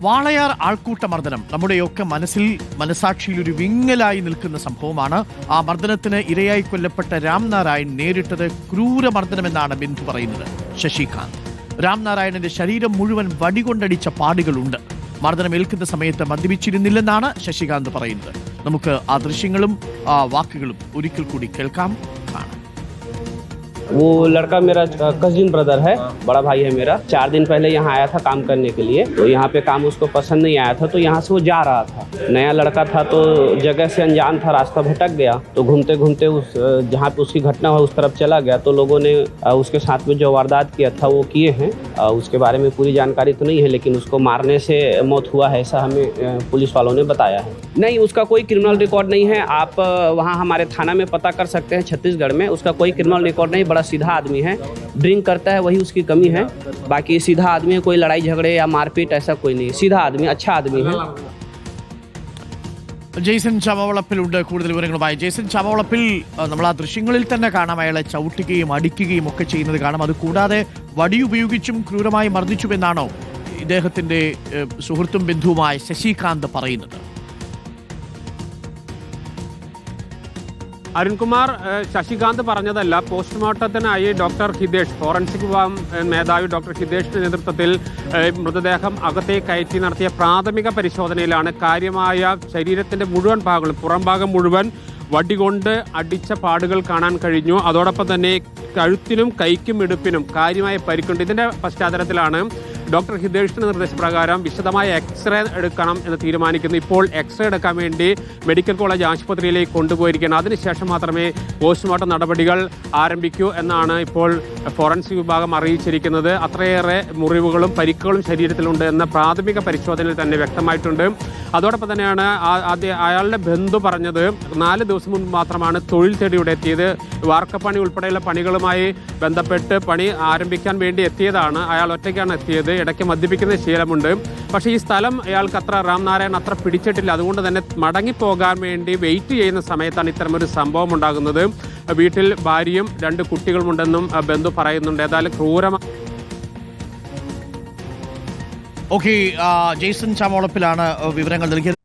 വാളയാർ ആൾക്കൂട്ട മർദ്ദനം നമ്മുടെയൊക്കെ മനസ്സിൽ മനസാക്ഷിയിൽ ഒരു വിങ്ങലായി നിൽക്കുന്ന സംഭവമാണ്. ആ മർദ്ദനത്തിന് ഇരയായി കൊല്ലപ്പെട്ട രാംനാരായൺ നേരിട്ടത് ക്രൂരമർദ്ദനമെന്നാണ് ബിന്ദു പറയുന്നത്. ശശികാന്ത്. രാംനാരായണന്റെ ശരീരം മുഴുവൻ വടികൊണ്ടടിച്ച പാടുകളുണ്ട്. മർദ്ദനം ഏൽക്കുന്ന സമയത്ത് മദ്യപിച്ചിരുന്നില്ലെന്നാണ് ശശികാന്ത് പറയുന്നത്. നമുക്ക് ആ ദൃശ്യങ്ങളും ആ വാക്കുകളും ഒരിക്കൽ കൂടി കേൾക്കാം. वो लड़का मेरा कजिन ब्रदर है, बड़ा भाई है मेरा। चार दिन पहले यहाँ आया था काम करने के लिए। तो यहाँ पे काम उसको पसंद नहीं आया था तो यहाँ से वो जा रहा था। नया लड़का था तो जगह से अनजान था, रास्ता भटक गया। तो घूमते घूमते उस जहाँ पे उसकी घटना हुआ उस तरफ़ चला गया। तो लोगों ने उसके साथ में जो वारदात किया था, वो किए हैं। उसके बारे में पूरी जानकारी तो नहीं है, लेकिन उसको मारने से मौत हुआ है, ऐसा हमें पुलिस वालों ने बताया है। नहीं, उसका कोई क्रिमिनल रिकॉर्ड नहीं है। आप वहाँ हमारे थाना में पता कर सकते हैं, छत्तीसगढ़ में। उसका कोई क्रिमिनल रिकॉर्ड नहीं बड़ा सीधा आदमी है ड्रिंक करता है वही उसकी कमी है बाकी सीधा आदमी है कोई लड़ाई झगड़े या मारपीट ऐसा कोई नहीं सीधा आदमी अच्छा आदमी है ജെയ്സൺ ചവവളപ്പിലുണ്ട് കൂടുതൽ വിവരങ്ങളുമായി ജെയ്സൺ ചവവളപ്പിൽ ആ, നമ്മൾ ആ ദൃശ്യങ്ങളിൽ തന്നെ കാണാം അയാളെ ചവിട്ടുകയും അടിക്കുകയും ഒക്കെ ചെയ്യുന്നത് കാണാം അത് കൂടാതെ വടി ഉപയോഗിച്ചും ക്രൂരമായി മർദ്ദിച്ചുവെന്നാണോ ഇദ്ദേഹത്തിന്റെ ഏഹ്, സുഹൃത്തും ബന്ധുവുമായ ശശികാന്ത് പറയുന്നത് അരുൺകുമാർ ശശികാന്ത് പറഞ്ഞതല്ല. പോസ്റ്റ്മോർട്ടത്തിനായി ഡോക്ടർ ഹിതേഷ് ഫോറൻസിക് വിഭാഗം മേധാവി ഡോക്ടർ ഹിതേഷിന്റെ നേതൃത്വത്തിൽ മൃതദേഹം അകത്തേക്ക് കയറ്റി നടത്തിയ പ്രാഥമിക പരിശോധനയിലാണ്. കാര്യമായ ശരീരത്തിന്റെ മുഴുവൻ ഭാഗങ്ങളും പുറംഭാഗം മുഴുവൻ വടികൊണ്ട് അടിച്ച പാടുകൾ കാണാൻ കഴിഞ്ഞു. അതോടൊപ്പം തന്നെ കഴുത്തിനും കൈക്കും ഇടുപ്പിനും കാര്യമായ പരിക്കുണ്ട്. ഇതിന്റെ പശ്ചാത്തലത്തിലാണ് ഡോക്ടർ ഹിതേഷിന്റെ നിർദ്ദേശപ്രകാരം വിശദമായ എക്സ്റേ എടുക്കണം എന്ന് തീരുമാനിക്കുന്നു. ഇപ്പോൾ എക്സ്റേ എടുക്കാൻ വേണ്ടി മെഡിക്കൽ കോളേജ് ആശുപത്രിയിലേക്ക് കൊണ്ടുപോയിരിക്കണം അതിനുശേഷം മാത്രമേ പോസ്റ്റ്മോർട്ടം നടപടികൾ ആരംഭിക്കൂ എന്നാണ് ഇപ്പോൾ ഫോറൻസിക് വിഭാഗം അറിയിച്ചിരിക്കുന്നത്. അത്രയേറെ മുറിവുകളും പരിക്കുകളും ശരീരത്തിലുണ്ട് എന്ന പ്രാഥമിക പരിശോധനയിൽ തന്നെ വ്യക്തമായിട്ടുണ്ട്. അതോടൊപ്പം തന്നെയാണ് അയാളുടെ ബന്ധു പറഞ്ഞത് നാല് ദിവസം മുൻപ് മാത്രമാണ് തൊഴിൽ തേടി ഇവിടെ എത്തിയത്. വാർക്കപ്പണി ഉൾപ്പെടെയുള്ള പണികളുമായി ബന്ധപ്പെട്ട് പണി ആരംഭിക്കാൻ വേണ്ടി എത്തിയതാണ്. അയാൾ ഒറ്റയ്ക്കാണ് എത്തിയത്. ഇടയ്ക്ക് മദ്യപിക്കുന്ന ശീലമുണ്ട്. പക്ഷേ ഈ സ്ഥലം അയാൾക്ക് അത്ര രാംനാരായണൻ അത്ര പിടിച്ചിട്ടില്ല. അതുകൊണ്ട് തന്നെ മടങ്ങിപ്പോകാൻ വേണ്ടി വെയിറ്റ് ചെയ്യുന്ന സമയത്താണ് ഇത്തരമൊരു സംഭവം ഉണ്ടാകുന്നത്. വീട്ടിൽ ഭാര്യയും രണ്ട് കുട്ടികളുമുണ്ടെന്നും ബന്ധു പറയുന്നുണ്ട്. ഏതായാലും ക്രൂരമായ ഓക്കെ ജെയ്സൺ ചാമോളപ്പിലാണ് വിവരങ്ങൾ നൽകിയത്.